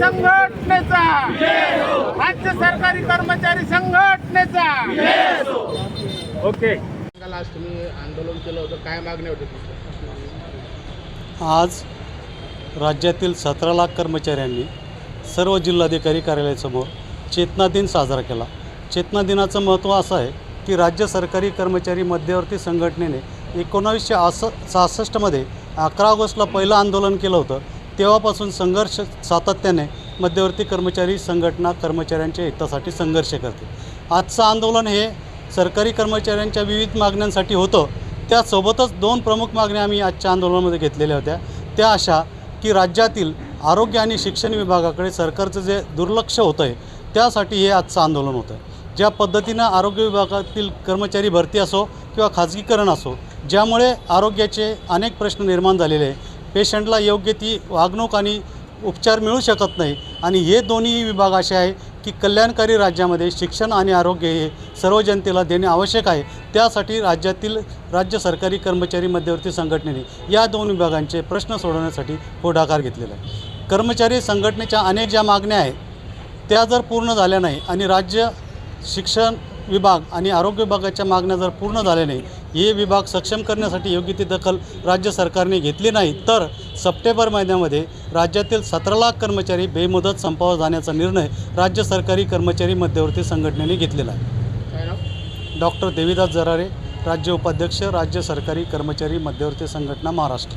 संघटनेचा. राज्य सरकारी कर्मचारी संघटनेचा. ओके. आज तुम्ही आंदोलन केलं होतं. काय मागणी होती? आज राज्यातील सतरा लाख कर्मचाऱ्यांनी सर्व जिल्हाधिकारी कार्यालयासमोर चेतना दिन साजरा केला. चेतना दिनाचं महत्त्व असं आहे की राज्य सरकारी कर्मचारी मध्यवर्ती संघटनेने एकोणावीसशे आस सहासष्टमध्ये अकरा ऑगस्टला पहिलं आंदोलन केलं होतं. तेव्हापासून संघर्ष सातत्याने मध्यवर्ती कर्मचारी संघटना कर्मचाऱ्यांच्या हितासाठी संघर्ष करते. आजचं आंदोलन हे सरकारी कर्मचाऱ्यांच्या विविध मागण्यांसाठी होतं. त्यासोबतच दोन प्रमुख मागण्या आम्ही आजच्या आंदोलनामध्ये घेतलेल्या होत्या. त्या अशा की राज्यातील आरोग्य आणि शिक्षण विभागाकडे सरकारचं जे दुर्लक्ष होतं आहे त्यासाठी हे आजचं आंदोलन होतं. आहे ज्या पद्धतीनं आरोग्य विभागातील कर्मचारी भरती असो किंवा खाजगीकरण असो ज्यामुळे आरोग्याचे अनेक प्रश्न निर्माण झालेले आहे पेशंटला योग्य ती वागणूक आणि उपचार मिळू शकत नाही. आणि हे दोन्ही विभाग असे आहे की कल्याणकारी राज्यामध्ये शिक्षण आणि आरोग्य हे सर्व जनतेला देणे आवश्यक आहे. त्यासाठी राज्यातील राज्य सरकारी कर्मचारी मध्यवर्ती संघटनेने या दोन विभागांचे प्रश्न सोडवण्यासाठी पुढाकार घेतलेला आहे. कर्मचारी संघटनेच्या अनेक ज्या मागण्या आहेत त्या जर पूर्ण झाल्या नाही आणि राज्य शिक्षण विभाग आणि आरोग्य विभागाच्या मागण्या जर पूर्ण झाल्या नाही हे विभाग सक्षम करण्यासाठी योग्य ती दखल राज्य सरकारने घेतली नाही तर सप्टेंबर महिन्यामध्ये राज्यातील सतरा लाख कर्मचारी बेमुदत संपावर जाण्याचा निर्णय राज्य सरकारी कर्मचारी मध्यवर्ती संघटनेने घेतलेला आहे. डॉक्टर देवीदास जरारे राज्य उपाध्यक्ष राज्य सरकारी कर्मचारी मध्यवर्ती संघटना महाराष्ट्र.